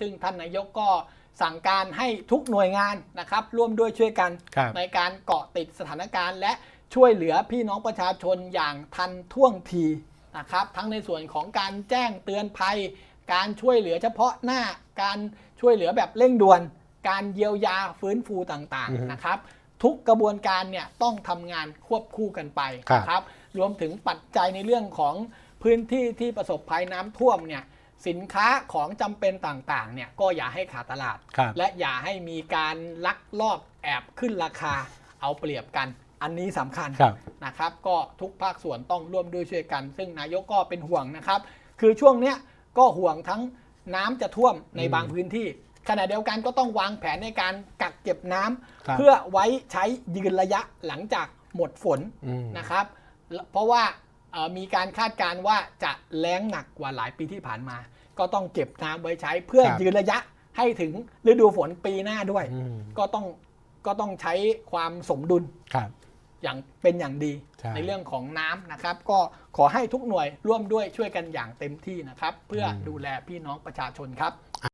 ซึ่งท่านนายกก็สั่งการให้ทุกหน่วยงานนะครับ ร่วมด้วยช่วยกันครับในการเกาะติดสถานการณ์และช่วยเหลือพี่น้องประชาชนอย่างทันท่วงทีนะครับ ทั้งในส่วนของการแจ้งเตือนภัย การช่วยเหลือเฉพาะหน้า การช่วยเหลือแบบเร่งด่วน การเยียวยาฟื้นฟูต่างอือฮึๆนะครับ ทุกกระบวนการเนี่ยต้องทำงานควบคู่กันไปครับนะครับรวมถึงปัจจัยในเรื่องของพื้นที่ที่ประสบภัยน้ำท่วมเนี่ย สินค้าของจำเป็นต่างๆเนี่ยก็อย่าให้ขาดตลาดครับและอย่าให้มีการลักลอบแอบขึ้นราคาเอาเปรียบกัน อันนี้สำคัญครับนะครับ ก็ทุกภาคส่วนต้องร่วมด้วยช่วยกัน ซึ่งนายกก็เป็นห่วงนะครับ คือช่วงเนี้ยก็ห่วงทั้งน้ำจะท่วมในอืมบางพื้นที่ ขณะเดียวกันก็ต้องวางแผนในการกักเก็บน้ำครับเพื่อไว้ใช้ยืนระยะหลังจากหมดฝนอืมนะครับ เพราะว่าเอ่อ มีการคาดการณ์ว่าจะแล้งหนักกว่าหลายปีที่ผ่านมา ก็ต้องเก็บน้ำไว้ใช้เพื่อครับยืนระยะให้ถึงฤดูฝนปีหน้าด้วยอืมก็ต้องก็ต้องใช้ความสมดุลครับอย่างเป็นอย่างดีใช่ในเรื่องของน้ำนะครับ ก็ขอให้ทุกหน่วยร่วมด้วยช่วยกันอย่างเต็มที่นะครับ เพื่ออมดูแลพี่น้องประชาชนครับ